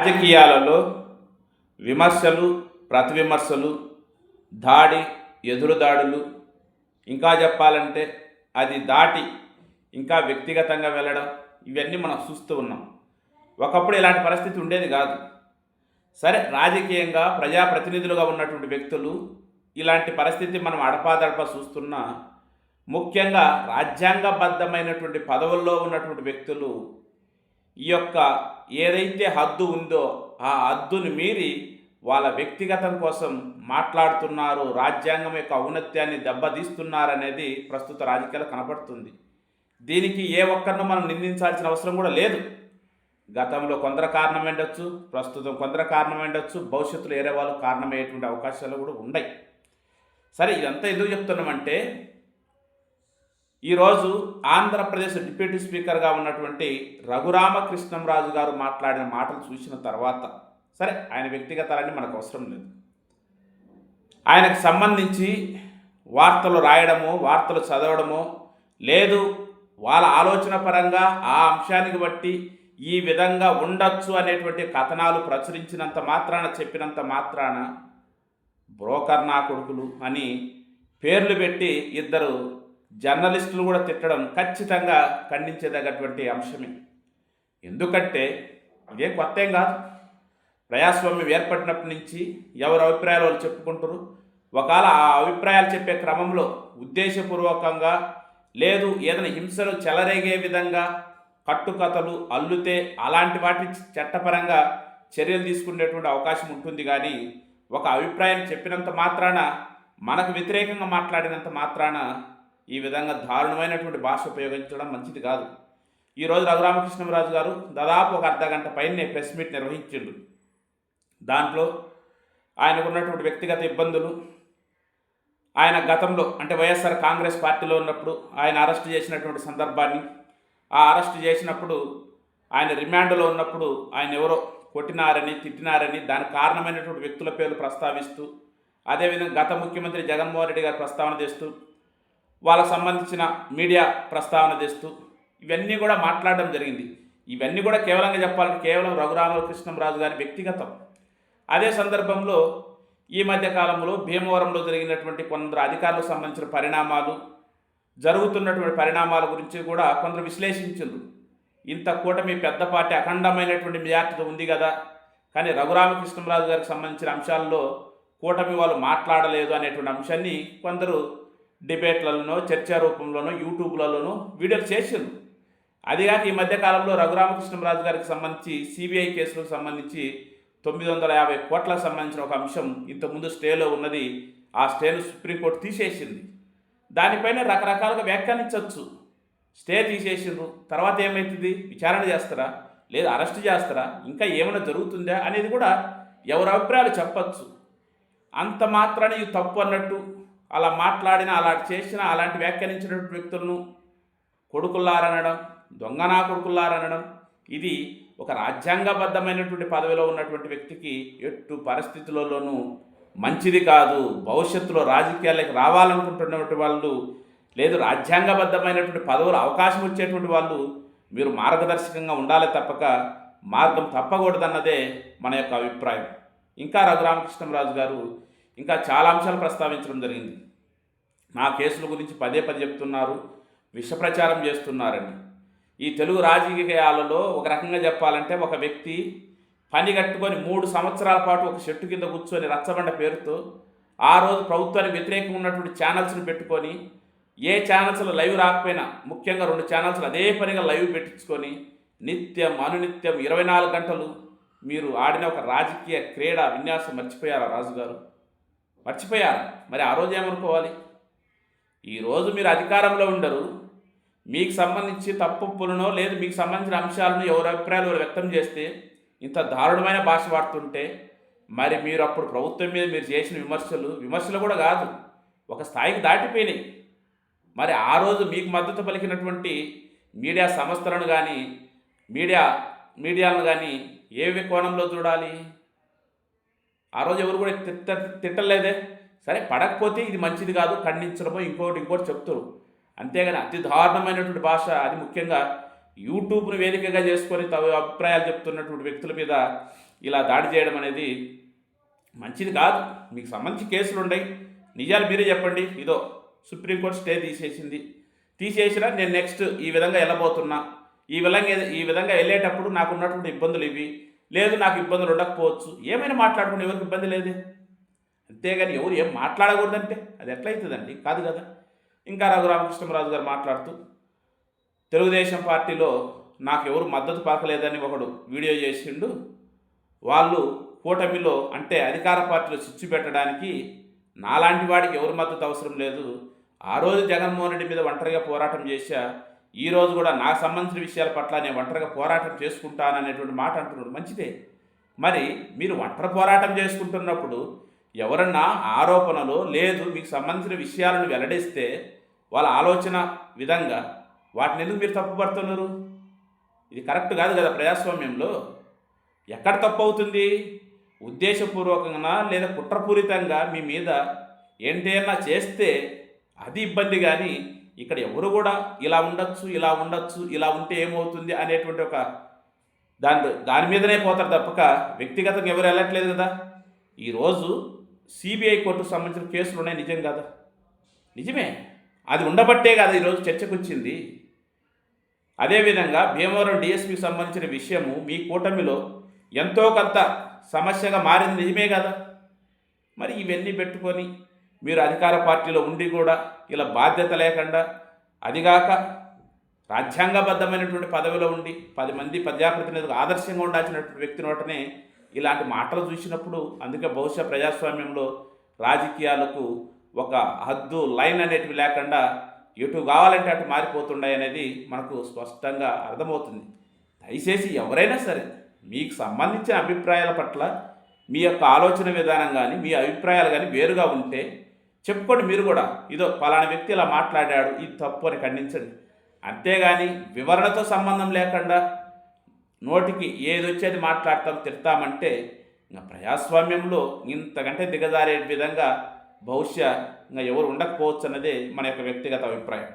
రాజకీయాలలో విమర్శలు ప్రతివిమర్శలు దాడి ఎదురుదాడులు. ఇంకా చెప్పాలంటే అది దాటి ఇంకా వ్యక్తిగతంగా వెళ్ళడం ఇవన్నీ మనం చూస్తూ ఉన్నాం. ఒకప్పుడు ఇలాంటి పరిస్థితి ఉండేది కాదు. సరే రాజకీయంగా ప్రజాప్రతినిధులుగా ఉన్నటువంటి వ్యక్తులు ఇలాంటి పరిస్థితి మనం అడపాదడపా చూస్తున్నా ముఖ్యంగా రాజ్యాంగబద్ధమైనటువంటి పదవుల్లో ఉన్నటువంటి వ్యక్తులు ఈ యొక్క ఏదైతే హద్దు ఉందో ఆ హద్దును మీరి వాళ్ళ వ్యక్తిగతం కోసం మాట్లాడుతున్నారు రాజ్యాంగం యొక్క ఔన్నత్యాన్ని దెబ్బతీస్తున్నారనేది ప్రస్తుత రాజకీయాలు కనపడుతుంది దీనికి ఏ ఒక్కరిని మనం నిందించాల్సిన అవసరం కూడా లేదు. గతంలో కొందరు కారణం ఉండొచ్చు ప్రస్తుతం కొందరు కారణం ఉండొచ్చు భవిష్యత్తులో వేరే వాళ్ళు కారణమయ్యేటువంటి అవకాశాలు కూడా ఉన్నాయి. సరే ఇదంతా ఎందుకు చెప్తున్నామంటే ఈరోజు ఆంధ్రప్రదేశ్ డిప్యూటీ స్పీకర్గా ఉన్నటువంటి రఘురామకృష్ణంరాజు గారు మాట్లాడిన మాటలు చూసిన తర్వాత సరే ఆయన వ్యక్తిగతాలన్నీ మనకు అవసరం లేదు. ఆయనకు సంబంధించి వార్తలు రాయడము వార్తలు చదవడము లేదు. వాళ్ళ ఆలోచన పరంగా ఆ అంశానికి బట్టి ఈ విధంగా ఉండొచ్చు అనేటువంటి కథనాలు ప్రచురించినంత మాత్రాన చెప్పినంత మాత్రాన బ్రోకర్ నా కొడుకులు అని పేర్లు పెట్టి ఇద్దరు జర్నలిస్టులు కూడా తిట్టడం ఖచ్చితంగా ఖండించేదగ్గటువంటి అంశమే. ఎందుకంటే ఇదేం కొత్త ఏం కాదు. ప్రజాస్వామ్యం ఏర్పడినప్పటి నుంచి ఎవరి అభిప్రాయాలు వాళ్ళు చెప్పుకుంటారు. ఒకవేళ ఆ అభిప్రాయాలు చెప్పే క్రమంలో ఉద్దేశపూర్వకంగా లేదు ఏదైనా హింసలు చెలరేగే విధంగా కట్టుకథలు అల్లుతే అలాంటి వాటి చట్టపరంగా చర్యలు తీసుకునేటువంటి అవకాశం ఉంటుంది. కానీ ఒక అభిప్రాయం చెప్పినంత మాత్రాన మనకు వ్యతిరేకంగా మాట్లాడినంత మాత్రాన ఈ విధంగా దారుణమైనటువంటి భాష ఉపయోగించడం మంచిది కాదు. ఈరోజు రఘురామకృష్ణరాజు గారు దాదాపు ఒక అర్ధ గంట పైనే ప్రెస్ మీట్ నిర్వహించిండు. దాంట్లో ఆయనకున్నటువంటి వ్యక్తిగత ఇబ్బందులు ఆయన గతంలో అంటే వైఎస్ఆర్ కాంగ్రెస్ పార్టీలో ఉన్నప్పుడు ఆయన అరెస్ట్ చేసినటువంటి సందర్భాన్ని ఆ అరెస్ట్ చేసినప్పుడు ఆయన రిమాండ్లో ఉన్నప్పుడు ఆయన ఎవరో కొట్టినారని తిట్టినారని దానికి కారణమైనటువంటి వ్యక్తుల పేర్లు ప్రస్తావిస్తూ అదేవిధంగా గత ముఖ్యమంత్రి జగన్మోహన్ రెడ్డి గారు ప్రస్తావన చేస్తూ వాళ్ళకు సంబంధించిన మీడియా ప్రస్తావన చేస్తూ ఇవన్నీ కూడా మాట్లాడడం జరిగింది. ఇవన్నీ కూడా కేవలంగా చెప్పాలంటే కేవలం రఘురామకృష్ణంరాజు గారి వ్యక్తిగతం. అదే సందర్భంలో ఈ మధ్య కాలంలో భీమవరంలో జరిగినటువంటి కొందరు అధికారులకు సంబంధించిన పరిణామాలు జరుగుతున్నటువంటి పరిణామాల గురించి కూడా కొందరు విశ్లేషించారు ఇంత కూటమి పెద్ద పార్టీ అఖండమైనటువంటి మెజార్టీ ఉంది కదా కానీ రఘురామకృష్ణరాజు గారికి సంబంధించిన అంశాల్లో కూటమి వాళ్ళు మాట్లాడలేదు అనేటువంటి అంశాన్ని కొందరు డిబేట్లలోనో చర్చా రూపంలోనో యూట్యూబ్లలోనో వీడియోలు చేసారు అదిగాక ఈ మధ్యకాలంలో రఘురామకృష్ణరాజు గారికి సంబంధించి సిబిఐ కేసులకు సంబంధించి తొమ్మిది వందల యాభై కోట్లకు సంబంధించిన ఒక అంశం ఇంతకుముందు స్టేలో ఉన్నది. ఆ స్టేను సుప్రీంకోర్టు తీసేసింది. దానిపైన రకరకాలుగా వ్యాఖ్యానించవచ్చు. స్టే తీసేసిండ్రు. తర్వాత ఏమవుతుంది విచారణ చేస్తారా? లేదా అరెస్ట్ చేస్తారా? ఇంకా ఏమైనా జరుగుతుందా? అనేది కూడా ఎవరి అభిప్రాయాలు చెప్పచ్చు. అంత మాత్రాన్ని ఇది తప్పు అన్నట్టు అలా మాట్లాడిన అలా చేసిన అలాంటి వ్యాఖ్యానించినటువంటి వ్యక్తులను కొడుకుల్లారనడం దొంగనా కొడుకుల్లారనడం ఇది ఒక రాజ్యాంగబద్ధమైనటువంటి పదవిలో ఉన్నటువంటి వ్యక్తికి ఎట్టు పరిస్థితులలోనూ మంచిది కాదు. భవిష్యత్తులో రాజకీయాలకు రావాలనుకుంటున్నటువంటి వాళ్ళు లేదు రాజ్యాంగబద్ధమైనటువంటి పదవులు అవకాశం వచ్చేటువంటి వాళ్ళు మీరు మార్గదర్శకంగా ఉండాలి తప్పక. మార్గం తప్పకూడదన్నదే మన యొక్క అభిప్రాయం. ఇంకా రఘురామకృష్ణరాజు గారు ఇంకా చాలా అంశాలు ప్రస్తావించడం జరిగింది. నా కేసుల గురించి పదే పదే చెప్తున్నారు విష ప్రచారం చేస్తున్నారని. ఈ తెలుగు రాజకీయాలలో ఒక రకంగా చెప్పాలంటే ఒక వ్యక్తి పని కట్టుకొని మూడు సంవత్సరాల పాటు ఒక చెట్టు కింద కూర్చొని రచ్చబండ పేరుతో ఆ రోజు ప్రభుత్వానికి వ్యతిరేకంగా ఉన్నటువంటి ఛానల్స్ని పెట్టుకొని ఏ ఛానల్స్లో లైవ్ రాకపోయినా ముఖ్యంగా రెండు ఛానల్స్లో అదే పనిగా లైవ్ పెట్టించుకొని నిత్యం అనునిత్యం ఇరవై నాలుగు గంటలు మీరు ఆడిన ఒక రాజకీయ క్రీడ విన్యాసం మర్చిపోయారా రాజుగారు? మర్చిపోయారా. మరి ఆ రోజు ఏమనుకోవాలి? ఈరోజు మీరు అధికారంలో ఉండరు. మీకు సంబంధించి తప్పులనో లేదు మీకు సంబంధించిన అంశాలను ఎవరి అభిప్రాయాలు ఎవరు వ్యక్తం చేస్తే ఇంత దారుణమైన భాష వాడుతుంటే మరి మీరు అప్పుడు ప్రభుత్వం మీద మీరు చేసిన విమర్శలు విమర్శలు కూడా కాదు ఒక స్థాయికి దాటిపోయినాయి. మరి ఆ రోజు మీకు మద్దతు పలికినటువంటి మీడియా సంస్థలను కానీ మీడియా మీడియాలను కానీ ఏ కోణంలో చూడాలి? ఆ రోజు ఎవరు కూడా తిట్ట తిట్టలేదే. సరే పడకపోతే ఇది మంచిది కాదు ఖండించడమో ఇంకోటి ఇంకోటి చెప్తారు. అంతేగాని అతి దారుణమైనటువంటి భాష అది ముఖ్యంగా యూట్యూబ్ను వేదికగా చేసుకొని తమ అభిప్రాయాలు చెప్తున్నటువంటి వ్యక్తుల మీద ఇలా దాడి చేయడం అనేది మంచిది కాదు. మీకు సంబంధించి కేసులు ఉన్నాయి నిజాలు మీరే చెప్పండి. ఇదో సుప్రీంకోర్టు స్టే తీసేసింది. తీసేసినా నేను నెక్స్ట్ ఈ విధంగా వెళ్ళబోతున్నా. ఈ విధంగా ఈ విధంగా వెళ్ళేటప్పుడు నాకు ఉన్నటువంటి ఇబ్బందులు ఇవి. లేదు నాకు ఇబ్బందులు ఉండకపోవచ్చు. ఏమైనా మాట్లాడుకుని ఎవరికి ఇబ్బంది లేదే? అంతేగాని ఎవరు ఏం మాట్లాడకూడదంటే అది ఎట్లయితుందండి? కాదు కదా. ఇంకా రఘురామకృష్ణరాజు గారు మాట్లాడుతూ తెలుగుదేశం పార్టీలో నాకు ఎవరు మద్దతు పాకలేదని ఒకడు వీడియో చేసిండు. వాళ్ళు కూటమిలో అంటే అధికార పార్టీలో చిచ్చు పెట్టడానికి నాలాంటి వాడికి ఎవరి మద్దతు అవసరం లేదు. ఆ రోజు జగన్మోహన్ రెడ్డి మీద ఒంటరిగా పోరాటం చేశా. ఈ రోజు కూడా నాకు సంబంధించిన విషయాల పట్ల నేను ఒంటరిగా పోరాటం చేసుకుంటాననేటువంటి మాట అంటున్నాడు. మంచిదే. మరి మీరు ఒంటరి పోరాటం చేసుకుంటున్నప్పుడు ఎవరన్నా ఆరోపణలు లేదు మీకు సంబంధించిన విషయాలను వెల్లడిస్తే వాళ్ళ ఆలోచన విధంగా వాటిని ఎందుకు మీరు తప్పుపడుతున్నారు ఇది కరెక్ట్ కాదు కదా ప్రజాస్వామ్యంలో. ఎక్కడ తప్పు అవుతుంది? ఉద్దేశపూర్వకంగా లేదా కుట్రపూరితంగా మీ మీద ఏంటైనా చేస్తే అది ఇబ్బంది కానీ ఇక్కడ ఎవరు కూడా ఇలా ఉండొచ్చు ఇలా ఉండొచ్చు ఇలా ఉంటే ఏమవుతుంది అనేటువంటి ఒక దాని దాని మీదనే పోతారు తప్పక. వ్యక్తిగతంగా ఎవరు వెళ్ళట్లేదు కదా. ఈరోజు సిబిఐ కోర్టుకు సంబంధించిన కేసులు ఉన్నాయి నిజం కదా? నిజమే. అది ఉండబట్టే కదా ఈరోజు చర్చకు వచ్చింది. అదేవిధంగా భీమవరం డిఎస్పికి సంబంధించిన విషయము మీ కూటమిలో ఎంతో కొంత సమస్యగా మారింది నిజమే కదా. మరి ఇవన్నీ పెట్టుకొని మీరు అధికార పార్టీలో ఉండి కూడా ఇలా బాధ్యత లేకుండా అదిగాక రాజ్యాంగబద్ధమైనటువంటి పదవిలో ఉండి పది మంది ప్రజాప్రతినిధులకు ఆదర్శంగా ఉండాల్సినటువంటి వ్యక్తి నోటనే ఇలాంటి మాటలు చూసినప్పుడు అందుకే బహుశా ప్రజాస్వామ్యంలో రాజకీయాలకు ఒక హద్దు లైన్ అనేటివి లేకుండా ఎటు కావాలంటే అటు మారిపోతున్నాయి అనేది మనకు స్పష్టంగా అర్థమవుతుంది. దయచేసి ఎవరైనా సరే మీకు సంబంధించిన అభిప్రాయాల పట్ల మీ యొక్క ఆలోచన విధానం కానీ మీ అభిప్రాయాలు కానీ వేరుగా ఉంటే చెప్పుకోండి మీరు కూడా. ఇదో పలానా వ్యక్తి ఇలా మాట్లాడాడు ఇది తప్పు అని ఖండించండి. అంతేగాని వివరణతో సంబంధం లేకుండా నోటికి ఏది వచ్చేది మాట్లాడతాం తిడతామంటే ఇంకా ప్రజాస్వామ్యంలో ఇంతకంటే దిగజారే విధంగా బహుశా ఇంకా ఎవరు ఉండకపోవచ్చు అన్నదే మన యొక్క వ్యక్తిగత అభిప్రాయం.